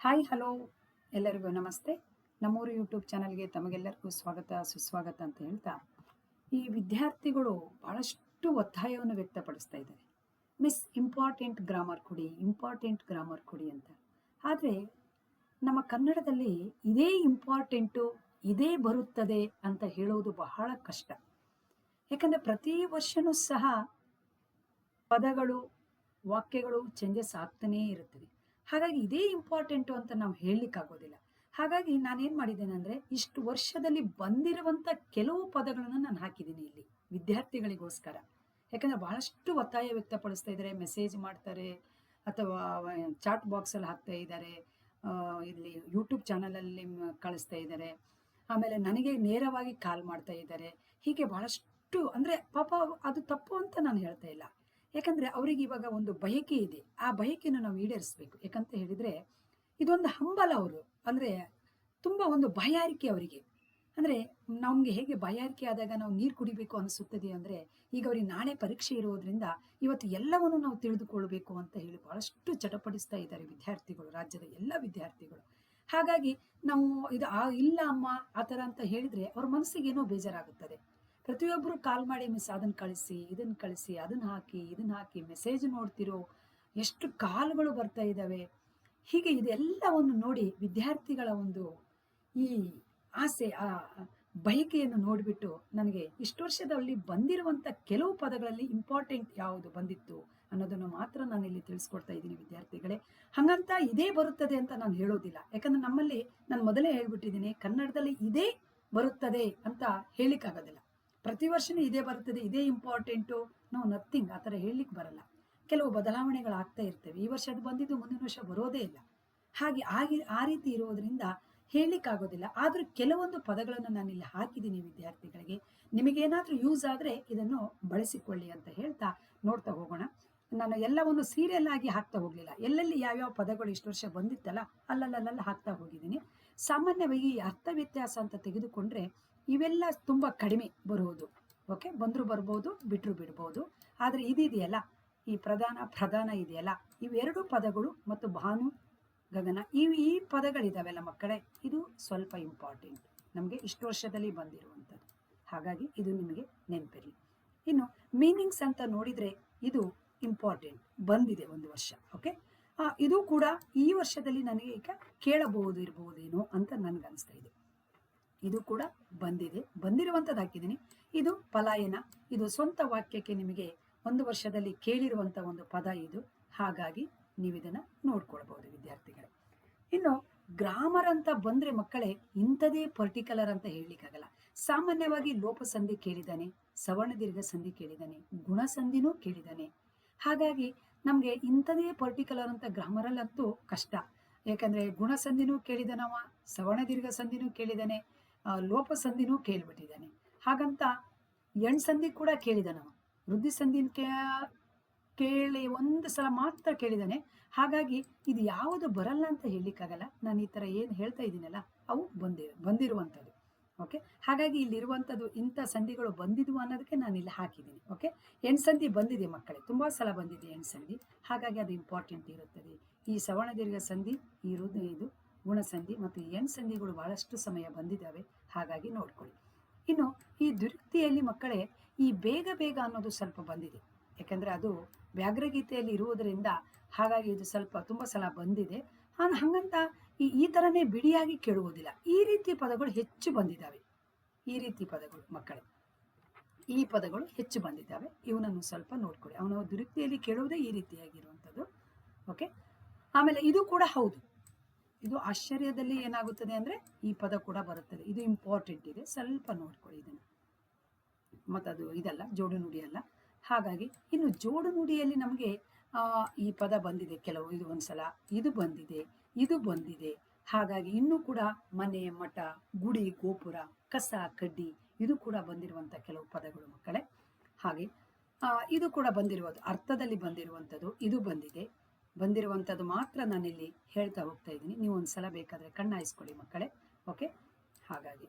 Hi, hello ಎಲ್ಲರಿಗೂ ನಮಸ್ತೆ. ನಮ್ಮೂರು ಯೂಟ್ಯೂಬ್ ಚಾನಲ್ಗೆ ತಮಗೆಲ್ಲರಿಗೂ ಸ್ವಾಗತ, ಸುಸ್ವಾಗತ ಅಂತ ಹೇಳ್ತಾ, ಈ ವಿದ್ಯಾರ್ಥಿಗಳು ಬಹಳಷ್ಟು ಒತ್ತಾಯವನ್ನು ವ್ಯಕ್ತಪಡಿಸ್ತಾ ಇದ್ದಾರೆ. ಮಿಸ್ ಇಂಪಾರ್ಟೆಂಟ್ ಗ್ರಾಮರ್ ಕೊಡಿ ಇಂಪಾರ್ಟೆಂಟ್ ಗ್ರಾಮರ್ ಕೊಡಿ ಅಂತ. ಆದರೆ ನಮ್ಮ ಕನ್ನಡದಲ್ಲಿ ಇದೇ ಇಂಪಾರ್ಟೆಂಟು ಇದೇ ಬರುತ್ತದೆ ಅಂತ ಹೇಳೋದು ಬಹಳ ಕಷ್ಟ. ಯಾಕಂದರೆ ಪ್ರತಿ ವರ್ಷನೂ ಸಹ ಪದಗಳು, ವಾಕ್ಯಗಳು ಚೇಂಜಸ್ ಆಗ್ತಾನೇ ಇರುತ್ತದೆ ಹಾಗಾಗಿ ಇದೇ ಇಂಪಾರ್ಟೆಂಟು ಅಂತ ನಾವು ಹೇಳಲಿಕ್ಕಾಗೋದಿಲ್ಲ. ಹಾಗಾಗಿ ನಾನೇನು ಮಾಡಿದ್ದೇನೆ ಅಂದರೆ, ಇಷ್ಟು ವರ್ಷದಲ್ಲಿ ಬಂದಿರುವಂಥ ಕೆಲವು ಪದಗಳನ್ನು ನಾನು ಹಾಕಿದ್ದೀನಿ ಇಲ್ಲಿ, ವಿದ್ಯಾರ್ಥಿಗಳಿಗೋಸ್ಕರ. ಯಾಕಂದರೆ ಬಹಳಷ್ಟು ಒತ್ತಾಯ ವ್ಯಕ್ತಪಡಿಸ್ತಾ ಇದ್ದಾರೆ ಮೆಸೇಜ್ ಮಾಡ್ತಾರೆ, ಅಥವಾ ಚಾಟ್ ಬಾಕ್ಸಲ್ಲಿ ಹಾಕ್ತಾ ಇದ್ದಾರೆ ಇಲ್ಲಿ ಯೂಟ್ಯೂಬ್ ಚಾನಲಲ್ಲಿ ಕಳಿಸ್ತಾ ಇದ್ದಾರೆ. ಆಮೇಲೆ ನನಗೆ ನೇರವಾಗಿ ಕಾಲ್ ಮಾಡ್ತಾ ಇದ್ದಾರೆ. ಹೀಗೆ ಬಹಳಷ್ಟು, ಅಂದರೆ ಪಾಪ ಅದು ತಪ್ಪು ಅಂತ ನಾನು ಹೇಳ್ತಾ ಇಲ್ಲ. ಯಾಕಂದರೆ ಅವರಿಗೆ ಇವಾಗ ಒಂದು ಬಯಕೆ ಇದೆ. ಆ ಬಯಕೆಯನ್ನು ನಾವು ಈಡೇರಿಸಬೇಕು. ಯಾಕಂತ ಹೇಳಿದರೆ ಇದೊಂದು ಹಂಬಲ ಅವರು. ಅಂದರೆ ತುಂಬ ಒಂದು ಬಾಯಾರಿಕೆ ಅವರಿಗೆ. ಅಂದರೆ ನಮಗೆ ಹೇಗೆ ಬಾಯಾರಿಕೆ ಆದಾಗ ನಾವು ನೀರು ಕುಡಿಬೇಕು ಅನಿಸುತ್ತದೆ ಅಂದರೆ ಈಗ ಅವರಿಗೆ ನಾಳೆ ಪರೀಕ್ಷೆ ಇರೋದ್ರಿಂದ ಇವತ್ತು ಎಲ್ಲವನ್ನು ನಾವು ತಿಳಿದುಕೊಳ್ಳಬೇಕು ಅಂತ ಹೇಳಿ ಬಹಳಷ್ಟು ಚಟಪಡಿಸ್ತಾ ಇದ್ದಾರೆ ವಿದ್ಯಾರ್ಥಿಗಳು, ರಾಜ್ಯದ ಎಲ್ಲ ವಿದ್ಯಾರ್ಥಿಗಳು. ಹಾಗಾಗಿ ನಾವು ಇದು ಆ ಇಲ್ಲ ಅಮ್ಮ ಆ ಥರ ಅಂತ ಹೇಳಿದರೆ ಅವ್ರ ಮನಸ್ಸಿಗೆ ಏನೋ ಬೇಜಾರಾಗುತ್ತದೆ. ಪ್ರತಿಯೊಬ್ಬರು ಕಾಲ್ ಮಾಡಿ ಮಿಸ್ ಅದನ್ನು ಕಳಿಸಿ, ಇದನ್ನು ಕಳಿಸಿ, ಅದನ್ನು ಹಾಕಿ, ಇದನ್ನು ಹಾಕಿ ಮೆಸೇಜ್ ನೋಡ್ತಿರೋ ಎಷ್ಟು ಕಾಲ್ಗಳು ಬರ್ತಾ ಇದ್ದಾವೆ ಹೀಗೆ ಇದೆಲ್ಲವನ್ನು ನೋಡಿ ವಿದ್ಯಾರ್ಥಿಗಳ ಒಂದು ಈ ಆಸೆ, ಆ ಬಯಕೆಯನ್ನು ನೋಡಿಬಿಟ್ಟು ನನಗೆ ಇಷ್ಟು ವರ್ಷದಲ್ಲಿ ಬಂದಿರುವಂಥ ಕೆಲವು ಪದಗಳಲ್ಲಿ ಇಂಪಾರ್ಟೆಂಟ್ ಯಾವುದು ಬಂದಿತ್ತು ಅನ್ನೋದನ್ನು ಮಾತ್ರ ನಾನು ಇಲ್ಲಿ ತಿಳಿಸ್ಕೊಡ್ತಾ ಇದ್ದೀನಿ ವಿದ್ಯಾರ್ಥಿಗಳೇ. ಹಾಗಂತ ಇದೇ ಬರುತ್ತದೆ ಅಂತ ನಾನು ಹೇಳೋದಿಲ್ಲ. ಯಾಕಂದ್ರೆ ನಮ್ಮಲ್ಲಿ, ನಾನು ಮೊದಲೇ ಹೇಳ್ಬಿಟ್ಟಿದ್ದೀನಿ, ಕನ್ನಡದಲ್ಲಿ ಇದೇ ಬರುತ್ತದೆ ಅಂತ ಹೇಳಿಕ್ಕಾಗೋದಿಲ್ಲ. ಪ್ರತಿ ವರ್ಷನೂ ಇದೇ ಬರ್ತದೆ, ಇದೇ ಇಂಪಾರ್ಟೆಂಟು ನೋ ನಥಿಂಗ್ ಆ ಥರ ಹೇಳಲಿಕ್ಕೆ ಬರಲ್ಲ. ಕೆಲವು ಬದಲಾವಣೆಗಳು ಆಗ್ತಾ ಇರ್ತವೆ. ಈ ವರ್ಷ ಅದು ಬಂದಿದ್ದು, ಮುಂದಿನ ವರ್ಷ ಬರೋದೇ ಇಲ್ಲ. ಹಾಗೆ ಆಗಿ, ಆ ರೀತಿ ಇರೋದ್ರಿಂದ ಹೇಳಲಿಕ್ಕಾಗೋದಿಲ್ಲ. ಆದರೂ ಕೆಲವೊಂದು ಪದಗಳನ್ನು ನಾನು ಇಲ್ಲಿ ಹಾಕಿದ್ದೀನಿ ವಿದ್ಯಾರ್ಥಿಗಳಿಗೆ. ನಿಮಗೇನಾದರೂ ಯೂಸ್ ಆದರೆ ಇದನ್ನು ಬಳಸಿಕೊಳ್ಳಿ ಅಂತ ಹೇಳ್ತಾ ನೋಡ್ತಾ ಹೋಗೋಣ. ನಾನು ಎಲ್ಲವನ್ನು ಸೀರಿಯಲ್ ಆಗಿ ಹಾಕ್ತಾ ಹೋಗಲಿಲ್ಲ. ಎಲ್ಲೆಲ್ಲಿ ಯಾವ್ಯಾವ ಪದಗಳು ಇಷ್ಟು ವರ್ಷ ಬಂದಿತ್ತಲ್ಲ ಅಲ್ಲಲ್ಲಲ್ಲ ಹಾಕ್ತಾ ಹೋಗಿದ್ದೀನಿ. ಸಾಮಾನ್ಯವಾಗಿ ಅರ್ಥ ವ್ಯತ್ಯಾಸ ಅಂತ ತೆಗೆದುಕೊಂಡ್ರೆ ಇವೆಲ್ಲ ತುಂಬ ಕಡಿಮೆ ಬರುವುದು. ಓಕೆ ಬಂದರೂ ಬರ್ಬೋದು ಬಿಟ್ಟರು ಬಿಡ್ಬೋದು. ಆದರೆ ಇದಿದೆಯಲ್ಲ ಈ ಪ್ರಧಾನ ಪ್ರಧಾನ ಇದೆಯಲ್ಲ? ಇವೆರಡು ಪದಗಳು ಮತ್ತು ಭಾನು, ಗಗನ, ಈ ಈ ಪದಗಳಿದಾವೆಲ್ಲ ಮಕ್ಕಳೇ ಇದು ಸ್ವಲ್ಪ ಇಂಪಾರ್ಟೆಂಟ್ ನಮಗೆ ಇಷ್ಟು ವರ್ಷದಲ್ಲಿ ಬಂದಿರುವಂಥದ್ದು. ಹಾಗಾಗಿ ಇದು ನಿಮಗೆ ನೆನಪಿರಲಿ. ಇನ್ನು ಮೀನಿಂಗ್ಸ್ ಅಂತ ನೋಡಿದರೆ ಇದು ಇಂಪಾರ್ಟೆಂಟ್ ಬಂದಿದೆ ಒಂದು ವರ್ಷ. ಓಕೆ ಇದು ಕೂಡ ಈ ವರ್ಷದಲ್ಲಿ ನನಗೆ ಈಗ ಕೇಳಬಹುದು ಇರಬಹುದೇನೋ ಅಂತ ನನಗನ್ನಿಸ್ತಾ ಇದೆ. ಇದು ಕೂಡ ಬಂದಿದೆ. ಬಂದಿರುವಂಥದ್ದು ಹಾಕಿದ್ದೀನಿ ಇದು ಪಲಾಯನ ಇದು ಸ್ವಂತ ವಾಕ್ಯಕ್ಕೆ ನಿಮಗೆ ಒಂದು ವರ್ಷದಲ್ಲಿ ಕೇಳಿರುವಂಥ ಒಂದು ಪದ ಇದು. ಹಾಗಾಗಿ ನೀವು ಇದನ್ನು ನೋಡ್ಕೊಳ್ಬಹುದು ವಿದ್ಯಾರ್ಥಿಗಳೇ. ಇನ್ನು ಗ್ರಾಮರ್ ಅಂತ ಬಂದರೆ ಮಕ್ಕಳೇ ಇಂಥದೇ ಪರ್ಟಿಕ್ಯುಲರ್ ಅಂತ ಹೇಳಲಿಕ್ಕಾಗಲ್ಲ. ಸಾಮಾನ್ಯವಾಗಿ ಲೋಪಸಂಧಿ ಕೇಳಿದ್ದಾನೆ ಸವರ್ಣ ದೀರ್ಘ ಸಂಧಿ ಕೇಳಿದ್ದಾನೆ ಗುಣಸಂಧಿನೂ ಕೇಳಿದ್ದಾನೆ. ಹಾಗಾಗಿ ನಮಗೆ ಇಂಥದೇ ಪರ್ಟಿಕ್ಯುಲರ್ ಅಂತ ಗ್ರಾಮರಲ್ಲಂತೂ ಕಷ್ಟ. ಯಾಕಂದರೆ ಗುಣಸಂಧಿನೂ ಕೇಳಿದನವ ಸವರ್ಣ ದೀರ್ಘ ಸಂಧಿನೂ ಕೇಳಿದ್ದಾನೆ ಆ, ಲೋಪಸಂಧಿನೂ ಕೇಳಿಬಿಟ್ಟಿದ್ದಾನೆ. ಹಾಗಂತ ಎಣ್ ಸಂಧಿ ಕೂಡ ಕೇಳಿದನವ ವೃದ್ಧಿ ಸಂಧಿನ ಕೇ, ಕೇಳಿ ಒಂದು ಸಲ ಮಾತ್ರ ಕೇಳಿದಾನೆ. ಹಾಗಾಗಿ ಇದು ಯಾವುದು ಬರಲ್ಲ ಅಂತ ಹೇಳಲಿಕ್ಕಾಗಲ್ಲ. ನಾನು ಈ ಥರ ಏನು ಹೇಳ್ತಾ ಇದ್ದೀನಲ್ಲ, ಅವು ಬಂದಿ, ಬಂದಿರುವಂಥದ್ದು. ಓಕೆ? ಹಾಗಾಗಿ ಇಲ್ಲಿರುವಂಥದ್ದು ಇಂಥ ಸಂಧಿಗಳು ಬಂದಿದ್ವು ಅನ್ನೋದಕ್ಕೆ ನಾನು ಇಲ್ಲಿ ಹಾಕಿದ್ದೀನಿ. ಓಕೆ? ಹೆಣ್ ಸಂಧಿ ಬಂದಿದೆ ಮಕ್ಕಳೇ, ತುಂಬ ಸಲ ಬಂದಿದೆ ಹೆಣ್ ಸಂಧಿ. ಹಾಗಾಗಿ ಅದು ಇಂಪಾರ್ಟೆಂಟ್ ಇರುತ್ತದೆ. ಈ ಸವರ್ಣ ದೀರ್ಘ ಸಂಧಿ, ಈ ಇದು ಗುಣಸಂಧಿ ಮತ್ತು ಎನ್ ಸಂಧಿಗಳು ಬಹಳಷ್ಟು ಸಮಯ ಬಂದಿದ್ದಾವೆ. ಹಾಗಾಗಿ ನೋಡ್ಕೊಳ್ಳಿ. ಇನ್ನು ಈ ದುರುಕ್ತಿಯಲ್ಲಿ ಮಕ್ಕಳೇ, ಈ ಬೇಗ ಬೇಗ ಅನ್ನೋದು ಸ್ವಲ್ಪ ಬಂದಿದೆ. ಯಾಕೆಂದರೆ ಅದು ವ್ಯಾಘ್ರಗೀತೆಯಲ್ಲಿ ಇರುವುದರಿಂದ ಹಾಗಾಗಿ ಇದು ಸ್ವಲ್ಪ ತುಂಬ ಸಲ ಬಂದಿದೆ. ಹಾಗಂತ ಈ ಈ ಥರನೇ ಬಿಡಿಯಾಗಿ ಕೇಳುವುದಿಲ್ಲ. ಈ ರೀತಿ ಪದಗಳು ಹೆಚ್ಚು ಬಂದಿದ್ದಾವೆ. ಈ ರೀತಿ ಪದಗಳು ಮಕ್ಕಳೇ. ಈ ಪದಗಳು ಹೆಚ್ಚು ಬಂದಿದ್ದಾವೆ. ಇವನನ್ನು ಸ್ವಲ್ಪ ನೋಡ್ಕೊಳ್ಳಿ. ಅವನು ದುರುಕ್ತಿಯಲ್ಲಿ ಕೇಳುವುದೇ ಈ ರೀತಿಯಾಗಿರುವಂಥದ್ದು. ಓಕೆ ಆಮೇಲೆ ಇದು ಕೂಡ ಹೌದು. ಇದು ಆಶ್ಚರ್ಯದಲ್ಲಿ ಏನಾಗುತ್ತದೆ ಅಂದರೆ ಈ ಪದ ಕೂಡ ಬರುತ್ತದೆ. ಇದು ಇಂಪಾರ್ಟೆಂಟ್ ಇದೆ. ಸ್ವಲ್ಪ ನೋಡ್ಕೊಳ್ಳಿ ಇದನ್ನು. ಮತ್ತದು ಇದಲ್ಲ ಜೋಡು ನುಡಿ ಅಲ್ಲ. ಹಾಗಾಗಿ ಇನ್ನು ಜೋಡು ನುಡಿಯಲ್ಲಿ ನಮಗೆ ಈ ಪದ ಬಂದಿದೆ ಕೆಲವು. ಇದು ಒಂದ್ಸಲ, ಇದು ಬಂದಿದೆ ಇದು ಬಂದಿದೆ. ಹಾಗಾಗಿ ಇನ್ನೂ ಕೂಡ ಮನೆ, ಮಠ, ಗುಡಿ, ಗೋಪುರ, ಕಸ, ಕಡ್ಡಿ, ಇದು ಕೂಡ ಬಂದಿರುವಂಥ ಕೆಲವು ಪದಗಳು ಮಕ್ಕಳೇ. ಹಾಗೆ ಇದು ಕೂಡ ಬಂದಿರುವುದು, ಅರ್ಥದಲ್ಲಿ ಬಂದಿರುವಂಥದ್ದು, ಇದು ಬಂದಿದೆ. ಬಂದಿರುವಂಥದ್ದು ಮಾತ್ರ ನಾನಿಲ್ಲಿ ಹೇಳ್ತಾ ಹೋಗ್ತಾ ಇದ್ದೀನಿ. ನೀವು ಒಂದ್ಸಲ ಬೇಕಾದರೆ ಕಣ್ಣಾಯಿಸ್ಕೊಳ್ಳಿ ಮಕ್ಕಳೇ. ಓಕೆ ಹಾಗಾಗಿ.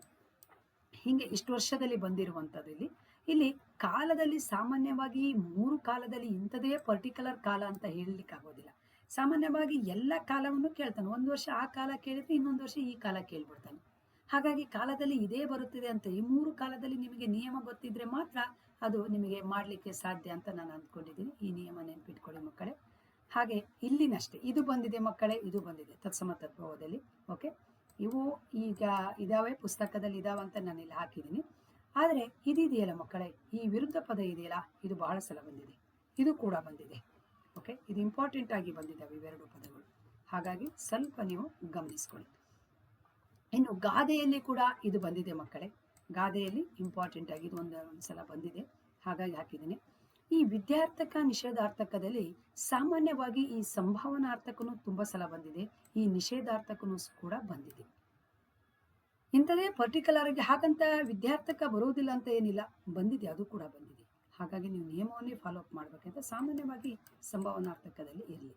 ಹೀಗೆ ಇಷ್ಟು ವರ್ಷದಲ್ಲಿ ಬಂದಿರುವಂಥದ್ದು ಇಲ್ಲಿ. ಇಲ್ಲಿ ಕಾಲದಲ್ಲಿ ಸಾಮಾನ್ಯವಾಗಿ ಮೂರು ಕಾಲದಲ್ಲಿ ಇಂಥದೇ ಪರ್ಟಿಕ್ಯುಲರ್ ಕಾಲ ಅಂತ ಹೇಳಲಿಕ್ಕಾಗೋದಿಲ್ಲ ಸಾಮಾನ್ಯವಾಗಿ ಎಲ್ಲ ಕಾಲವನ್ನು ಕೇಳ್ತಾನೆ. ಒಂದು ವರ್ಷ ಆ ಕಾಲ ಕೇಳಿದ್ರೆ ಇನ್ನೊಂದು ವರ್ಷ ಈ ಕಾಲ ಕೇಳ್ಬಿಡ್ತಾನೆ. ಹಾಗಾಗಿ ಕಾಲದಲ್ಲಿ ಇದೇ ಬರುತ್ತಿದೆ ಅಂತ ಈ ಮೂರು ಕಾಲದಲ್ಲಿ ನಿಮಗೆ ನಿಯಮ ಗೊತ್ತಿದ್ರೆ ಮಾತ್ರ ಅದು ನಿಮಗೆ ಮಾಡಲಿಕ್ಕೆ ಸಾಧ್ಯ ಅಂತ ನಾನು ಅಂದ್ಕೊಂಡಿದ್ದೀನಿ. ಈ ನಿಯಮ ನೆನ್ಪಿಟ್ಕೊಳ್ಳಿ ಮಕ್ಕಳೇ. ಹಾಗೆ ಇಲ್ಲಿನಷ್ಟೇ. ಇದು ಬಂದಿದೆ ಮಕ್ಕಳೇ, ಇದು ಬಂದಿದೆ ತತ್ಸಮ ತತ್ವದಲ್ಲಿ ಓಕೆ ಇವು ಈಗ ಇದಾವೆ, ಪುಸ್ತಕದಲ್ಲಿ ಇದಾವೆ ಅಂತ ನಾನು ಇಲ್ಲಿ ಹಾಕಿದ್ದೀನಿ ಆದರೆ ಇದಿದೆಯಲ್ಲ ಮಕ್ಕಳೇ, ಈ ವಿರುದ್ಧ ಪದ ಇದೆಯಲ್ಲ, ಇದು ಬಹಳ ಸಲ ಬಂದಿದೆ. ಇದು ಕೂಡ ಬಂದಿದೆ ಓಕೆ ಇದು ಇಂಪಾರ್ಟೆಂಟ್ ಆಗಿ ಬಂದಿದ್ದಾವೆ ಇವೆರಡು ಪದಗಳು. ಹಾಗಾಗಿ ಸ್ವಲ್ಪ ನೀವು ಗಮನಿಸ್ಕೊಳ್ಳಿ. ಇನ್ನು ಗಾದೆಯಲ್ಲಿ ಕೂಡ ಇದು ಬಂದಿದೆ ಮಕ್ಕಳೇ. ಗಾದೆಯಲ್ಲಿ ಇಂಪಾರ್ಟೆಂಟ್ ಆಗಿ ಇದು ಒಂದು ಸಲ ಬಂದಿದೆ. ಹಾಗಾಗಿ ಹಾಕಿದ್ದೀನಿ ಈ ವಿದ್ಯಾರ್ಥಕ ನಿಷೇಧಾರ್ಥಕದಲ್ಲಿ ಸಾಮಾನ್ಯವಾಗಿ ಈ ಸಂಭಾವನಾರ್ಥಕನು ತುಂಬಾ ಸಲ ಬಂದಿದೆ. ಈ ನಿಷೇಧಾರ್ಥಕನು ಕೂಡ ಬಂದಿದೆ. ಇಂಥದೇ ಪರ್ಟಿಕ್ಯುಲರ್ ಆಗಿ ಹಾಗಂತ ವಿದ್ಯಾರ್ಥಕ ಬರುವುದಿಲ್ಲ ಅಂತ ಏನಿಲ್ಲ, ಬಂದಿದೆ, ಅದು ಕೂಡ ಬಂದಿದೆ. ಹಾಗಾಗಿ ನೀವು ನಿಯಮವನ್ನೇ ಫಾಲೋ ಅಪ್ ಮಾಡಬೇಕಂತ ಸಾಮಾನ್ಯವಾಗಿ ಸಂಭಾವನಾರ್ಥಕದಲ್ಲಿ ಇರಲಿ.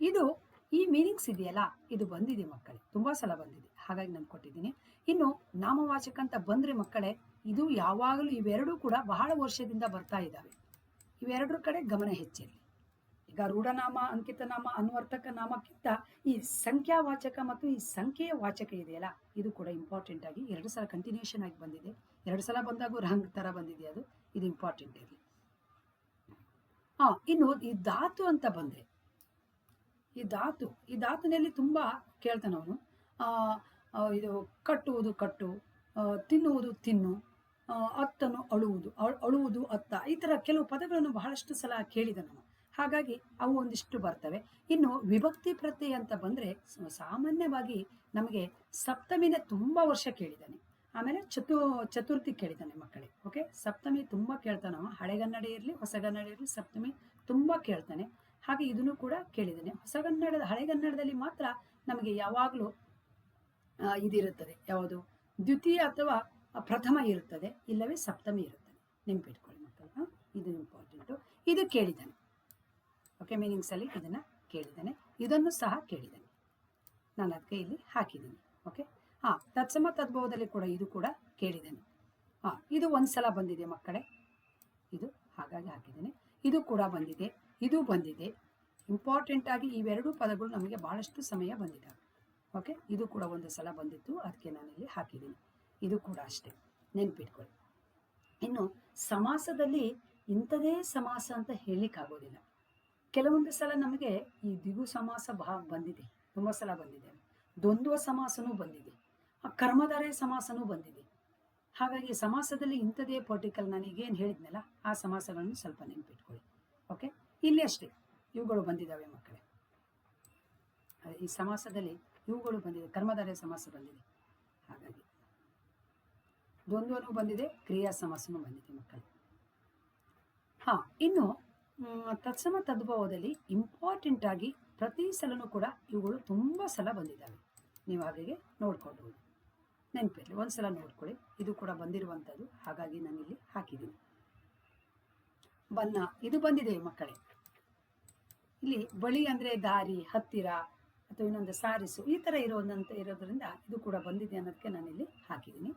ಇದು ಈ ಮೀನಿಂಗ್ಸ್ ಇದೆಯಲ್ಲ, ಇದು ಬಂದಿದೆ ಮಕ್ಕಳೇ, ತುಂಬಾ ಸಲ ಬಂದಿದೆ. ಹಾಗಾಗಿ ನಾನು ಕೊಟ್ಟಿದ್ದೀನಿ. ಇನ್ನು ನಾಮವಾಚಕ ಅಂತ ಬಂದ್ರೆ ಮಕ್ಕಳೇ, ಇದು ಯಾವಾಗಲೂ ಇವೆರಡೂ ಕೂಡ ಬಹಳ ವರ್ಷದಿಂದ ಬರ್ತಾ ಇದ್ದಾವೆ. ಇವೆರಡರ ಕಡೆ ಗಮನ ಹೆಚ್ಚಿರಲಿ ಈಗ ರೂಢನಾಮ, ಅಂಕಿತನಾಮ, ಅನ್ವರ್ತಕ ನಾಮಕ್ಕಿಂತ ಈ ಸಂಖ್ಯಾವಾಚಕ ಮತ್ತು ಈ ಸಂಖ್ಯೆಯ ವಾಚಕ ಇದೆಯಲ್ಲ, ಇದು ಕೂಡ ಇಂಪಾರ್ಟೆಂಟ್ ಆಗಿ ಎರಡು ಸಲ ಕಂಟಿನ್ಯೂಷನ್ ಆಗಿ ಬಂದಿದೆ. ಎರಡು ಸಲ ಬಂದಾಗ ರಂಗ್ ಥರ ಬಂದಿದೆ ಅದು, ಇದು ಇಂಪಾರ್ಟೆಂಟ್ ಇರಲಿ. ಹಾ, ಇನ್ನು ಈ ಧಾತು ಅಂತ ಬಂದ್ರೆ, ಈ ಧಾತು, ಈ ಧಾತುನಲ್ಲಿ ತುಂಬಾ ಕೇಳ್ತಾನವನು ಇದು ಕಟ್ಟುವುದು ಕಟ್ಟು ತಿನ್ನುವುದು ತಿನ್ನು ಅತ್ತನು ಅಳುವುದು. ಅಳ್- ಅಳುವುದು ಅತ್ತ. ಈ ಥರ ಕೆಲವು ಪದಗಳನ್ನು ಬಹಳಷ್ಟು ಸಲ ಕೇಳಿದ ನಾನು. ಹಾಗಾಗಿ ಅವು ಒಂದಿಷ್ಟು ಬರ್ತವೆ. ಇನ್ನು ವಿಭಕ್ತಿ ಪ್ರತ್ಯಯ ಅಂತ ಬಂದರೆ ಸಾಮಾನ್ಯವಾಗಿ ನಮಗೆ ಸಪ್ತಮಿನ ತುಂಬ ವರ್ಷ ಕೇಳಿದ್ದಾನೆ. ಆಮೇಲೆ ಚತು ಚತುರ್ಥಿ ಕೇಳಿದ್ದಾನೆ ಮಕ್ಕಳೇ. ಓಕೆ? ಸಪ್ತಮಿ ತುಂಬ ಕೇಳ್ತಾನೆ ಹಳೆಗನ್ನಡ ಇರಲಿ ಹೊಸಗನ್ನಡ ಇರಲಿ, ಸಪ್ತಮಿ ತುಂಬ ಕೇಳ್ತಾನೆ. ಹಾಗೆ ಇದನ್ನು ಕೂಡ ಕೇಳಿದ್ದಾನೆ. ಹೊಸಗನ್ನಡದ ಹಳೆಗನ್ನಡದಲ್ಲಿ ಮಾತ್ರ ನಮಗೆ ಯಾವಾಗಲೂ ಇದಿರುತ್ತದೆ. ಯಾವುದು? ದ್ವಿತೀಯ ಅಥವಾ ಪ್ರಥಮ ಇರುತ್ತದೆ, ಇಲ್ಲವೇ ಸಪ್ತಮಿ ಇರುತ್ತದೆ. ನೆನಪಿಟ್ಕೊಳ್ಳಿ ಮಕ್ಕಳು ಆ? ಇದು ಇಂಪಾರ್ಟೆಂಟು ಇದು ಕೇಳಿದ್ದಾನೆ. ಓಕೆ ಮೀನಿಂಗ್ಸ್ ಅಲ್ಲಿ ಇದನ್ನ ಕೇಳಿದ್ದಾನೆ. ಇದನ್ನು ಸಹ ಕೇಳಿದ್ದಾನೆ. ನಾನು ಅದಕ್ಕೆ ಇಲ್ಲಿ ಹಾಕಿದ್ದೀನಿ. ಓಕೆ ಹಾ, ತತ್ಸಮ ತದ್ಭವದಲ್ಲಿ ಕೂಡ ಇದು ಕೂಡ ಕೇಳಿದ್ದಾನೆ. ಹಾ, ಇದು ಒಂದ್ಸಲ ಬಂದಿದೆ ಮಕ್ಕಳೇ. ಇದು ಹಾಗಾಗಿ ಹಾಕಿದ್ದೇನೆ. ಇದು ಕೂಡ ಬಂದಿದೆ. ಇದು ಬಂದಿದೆ. ಇಂಪಾರ್ಟೆಂಟ್ ಆಗಿ ಇವೆರಡು ಪದಗಳು ನಮಗೆ ಬಹಳಷ್ಟು ಸಮಯ ಬಂದಿದ್ದಾವೆ. ಓಕೆ ಇದು ಕೂಡ ಒಂದು ಸಲ ಬಂದಿತ್ತು. ಅದಕ್ಕೆ ನಾನು ಇಲ್ಲಿ ಹಾಕಿದ್ದೀನಿ. ಇದು ಕೂಡ ಅಷ್ಟೇ. ನೆನ್ಪಿಟ್ಕೊಳ್ಳಿ. ಇನ್ನು ಸಮಾಸದಲ್ಲಿ ಇಂಥದೇ ಸಮಾಸ ಅಂತ ಹೇಳಲಿಕ್ಕಾಗೋದಿಲ್ಲ. ಕೆಲವೊಂದು ಸಲ ನಮಗೆ ಈ ದ್ವಿಗು ಸಮಾಸ ಬಹ ಬಂದಿದೆ. ತುಂಬ ಸಲ ಬಂದಿದೆ. ದ್ವಂದ್ವ ಸಮಾಸನೂ ಬಂದಿದೆ. ಆ ಕರ್ಮಧಾರೆ ಸಮಾಸನೂ ಬಂದಿದೆ. ಹಾಗಾಗಿ ಸಮಾಸದಲ್ಲಿ ಇಂಥದೇ ಪರ್ಟಿಕಲ್ ಏನು ಹೇಳಿದ್ನಲ್ಲ, ಆ ಸಮಾಸಗಳನ್ನು ಸ್ವಲ್ಪ ನೆನ್ಪಿಟ್ಕೊಳ್ಳಿ. ಓಕೆ ಇಲ್ಲಿ ಅಷ್ಟೇ. ಇವುಗಳು ಬಂದಿದ್ದಾವೆ ಮಕ್ಕಳೇ. ಈ ಸಮಾಸದಲ್ಲಿ ಇವುಗಳು ಬಂದಿದೆ. ಕರ್ಮಧಾರೆ ಸಮಾಸ ಬಂದಿದೆ. ಹಾಗಾಗಿ ದ್ವಂದ್ವನೂ ಬಂದಿದೆ, ಕ್ರಿಯಾ ಸಮಸ್ಯೆನೂ ಬಂದಿದೆ ಮಕ್ಕಳು. ಹಾ, ಇನ್ನು ತತ್ಸಮ ತದ್ಭವದಲ್ಲಿ ಇಂಪಾರ್ಟೆಂಟ್ ಆಗಿ ಪ್ರತಿ ಸಲನೂ ಕೂಡ ಇವುಗಳು ತುಂಬ ಸಲ ಬಂದಿದ್ದಾವೆ. ನೀವು ಹಾಗೆ ನೋಡ್ಕೊಂಡು ನೆನಪಿರಲಿ ಒಂದ್ಸಲ ನೋಡ್ಕೊಳ್ಳಿ. ಇದು ಕೂಡ ಬಂದಿರುವಂಥದ್ದು, ಹಾಗಾಗಿ ನಾನು ಇಲ್ಲಿ ಹಾಕಿದ್ದೀನಿ. ಬನ್ನ ಇದು ಬಂದಿದೆ ಮಕ್ಕಳೇ. ಇಲ್ಲಿ ಬಳಿ ಅಂದ್ರೆ ದಾರಿ, ಹತ್ತಿರ, ಅಥವಾ ಇನ್ನೊಂದು ಸಾರಿಸು, ಈ ಥರ ಇರೋದಂತ ಇರೋದ್ರಿಂದ ಇದು ಕೂಡ ಬಂದಿದೆ ಅನ್ನೋದಕ್ಕೆ ನಾನಿಲ್ಲಿ ಹಾಕಿದ್ದೀನಿ.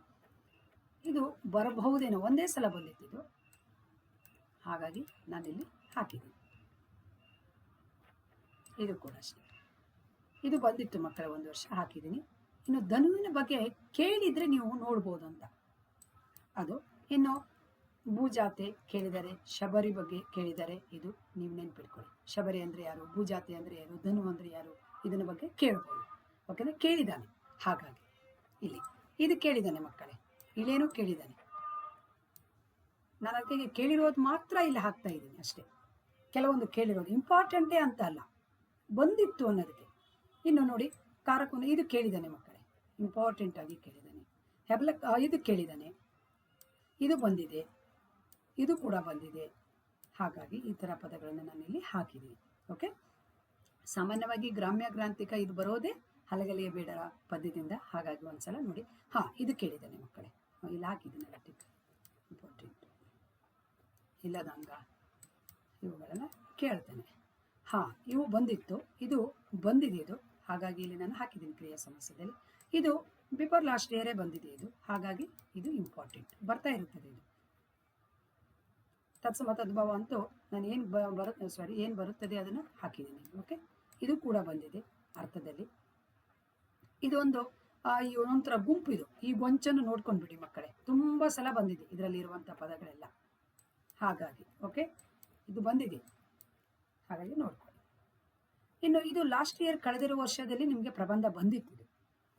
ಇದು ಬರಬಹುದೇನೋ ಒಂದೇ ಸಲ ಬಂದಿತ್ತು ಹಾಗಾಗಿ ನಾನಿಲ್ಲಿ ಹಾಕಿದ್ದೀನಿ. ಇದು ಕೂಡ ಅಷ್ಟೇ. ಇದು ಬಂದಿತ್ತು ಮಕ್ಕಳ ಒಂದು ವರ್ಷ ಹಾಕಿದ್ದೀನಿ. ಇನ್ನು ಧನುವಿನ ಬಗ್ಗೆ ಕೇಳಿದರೆ ನೀವು ನೋಡ್ಬೋದು ಅಂತ. ಅದು ಇನ್ನು ಭೂಜಾತೆ ಕೇಳಿದರೆ, ಶಬರಿ ಬಗ್ಗೆ ಕೇಳಿದರೆ ಇದು ನೀವು ನೆನ್ಪಿಟ್ಕೊಳ್ಳಿ. ಶಬರಿ ಅಂದರೆ ಯಾರು? ಭೂಜಾತೆ ಅಂದರೆ ಯಾರು? ಧನು ಅಂದರೆ ಯಾರು? ಇದನ್ನ ಬಗ್ಗೆ ಕೇಳ್ಬೋದು. ಓಕೆನಾ? ಕೇಳಿದ್ದಾನೆ. ಹಾಗಾಗಿ ಇಲ್ಲಿ, ಇದು ಕೇಳಿದ್ದಾನೆ ಮಕ್ಕಳೇ. ಇಲ್ಲೇನೂ ಕೇಳಿದ್ದಾನೆ ನಾನು ಅದಕ್ಕೆ ಕೇಳಿರೋದು ಮಾತ್ರ ಇಲ್ಲಿ ಹಾಕ್ತಾ ಇದ್ದೀನಿ ಅಷ್ಟೇ. ಕೆಲವೊಂದು ಕೇಳಿರೋದು ಇಂಪಾರ್ಟೆಂಟೇ ಅಂತ ಅಲ್ಲ. ಬಂದಿತ್ತು ಅನ್ನೋದಕ್ಕೆ. ಇನ್ನು ನೋಡಿ ಕಾರಕುನ ಇದು ಕೇಳಿದ್ದಾನೆ ಮಕ್ಕಳೇ. ಇಂಪಾರ್ಟೆಂಟ್ ಆಗಿ ಕೇಳಿದ್ದಾನೆ ಹೆಬ್ಲ ಇದು ಕೇಳಿದ್ದಾನೆ ಇದು ಬಂದಿದೆ. ಇದು ಕೂಡ ಬಂದಿದೆ. ಹಾಗಾಗಿ ಈ ಥರ ಪದಗಳನ್ನು ನಾನಿಲ್ಲಿ ಹಾಕಿದ್ದೀನಿ. ಓಕೆ ಸಾಮಾನ್ಯವಾಗಿ ಗ್ರಾಮ್ಯ ಗ್ರಾಂಥಿಕ ಇದು ಬರೋದೇ ಹಲಗಲಿಯ ಬೇಡರ ಪದ್ಯದಿಂದ. ಹಾಗಾಗಿ ಒಂದ್ಸಲ ನೋಡಿ. ಹಾ, ಇದು ಕೇಳಿದ್ದಾನೆ ಮಕ್ಕಳೇ. ಇಲ್ಲಿ ಹಾಕಿದ್ದೀನಿ ಟಿಕ್ ಇಂಪಾರ್ಟೆಂಟ್ ಇಲ್ಲದಂಗ ಇವುಗಳನ್ನು ಕೇಳ್ತೇನೆ. ಹಾಂ, ಇವು ಬಂದಿತ್ತು. ಇದು ಬಂದಿದೆ ಇದು. ಹಾಗಾಗಿ ಇಲ್ಲಿ ನಾನು ಹಾಕಿದ್ದೀನಿ ಕ್ರಿಯಾ ಸಮಸ್ಯೆದಲ್ಲಿ. ಇದು ಬಿಫೋರ್ ಲಾಸ್ಟ್ ಇಯರೇ ಬಂದಿದೆ ಇದು. ಹಾಗಾಗಿ ಇದು ಇಂಪಾರ್ಟೆಂಟ್ ಬರ್ತಾ ಇರುತ್ತದೆ ಇದು. ತತ್ಸಮ ತದ್ಭವ ಅಂತೂ ನಾನು ಏನು ಬರುತ್ತೆ ಸಾರಿ ಏನು ಬರುತ್ತದೆ ಅದನ್ನು ಹಾಕಿದ್ದೀನಿ. ಓಕೆ ಇದು ಕೂಡ ಬಂದಿದೆ ಅರ್ಥದಲ್ಲಿ. ಇದೊಂದು ಈ ಒಂಥರ ಗುಂಪು ಇದು. ಈ ಗೊಂಚನ್ನು ನೋಡ್ಕೊಂಡ್ಬಿಡಿ ಮಕ್ಕಳೇ. ತುಂಬ ಸಲ ಬಂದಿದೆ ಇದರಲ್ಲಿ ಇರುವಂಥ ಪದಗಳೆಲ್ಲ. ಹಾಗಾಗಿ ಓಕೆ ಇದು ಬಂದಿದೆ. ಹಾಗಾಗಿ ನೋಡ್ಕೊಳ್ಳಿ. ಇನ್ನು ಇದು ಲಾಸ್ಟ್ ಇಯರ್ ಕಳೆದಿರುವ ವರ್ಷದಲ್ಲಿ ನಿಮಗೆ ಪ್ರಬಂಧ ಬಂದಿತ್ತು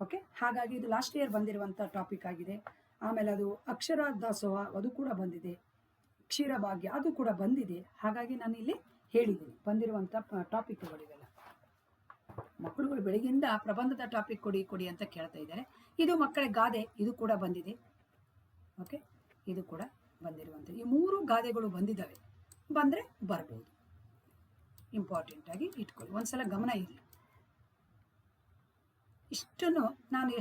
ಓಕೆ ಹಾಗಾಗಿ ಇದು ಲಾಸ್ಟ್ ಇಯರ್ ಬಂದಿರುವಂಥ ಟಾಪಿಕ್ ಆಗಿದೆ. ಆಮೇಲೆ ಅದು ಅಕ್ಷರ ದಾಸೋಹ ಅದು ಕೂಡ ಬಂದಿದೆ. ಕ್ಷೀರಭಾಗ್ಯ, ಅದು ಕೂಡ ಬಂದಿದೆ. ಹಾಗಾಗಿ ನಾನು ಇಲ್ಲಿ ಹೇಳಿದ್ದೀನಿ. ಬಂದಿರುವಂಥ ಟಾಪಿಕ್ಗಳಿವೆಲ್ಲ ಮಕ್ಕಳುಗಳು ಬೆಳಗಿಂದ ಪ್ರಬಂಧದ ಟಾಪಿಕ್ ಕೊಡಿ ಕೊಡಿ ಅಂತ ಕೇಳ್ತಾ ಇದ್ದಾರೆ. ಇದು ಮಕ್ಕಳ ಗಾದೆ, ಇದು ಕೂಡ ಬಂದಿದೆ. ಓಕೆ ಇದು ಕೂಡ ಬಂದಿರುವಂತ ಈ ಮೂರು ಗಾದೆಗಳು ಬಂದಿದ್ದಾವೆ. ಬಂದ್ರೆ ಬರ್ಬೋದು. ಇಂಪಾರ್ಟೆಂಟ್ ಆಗಿ ಇಟ್ಕೊಳ್ಳಿ. ಒಂದ್ಸಲ ಗಮನ ಇರಲಿ. ಇಷ್ಟನ್ನು ನಾನು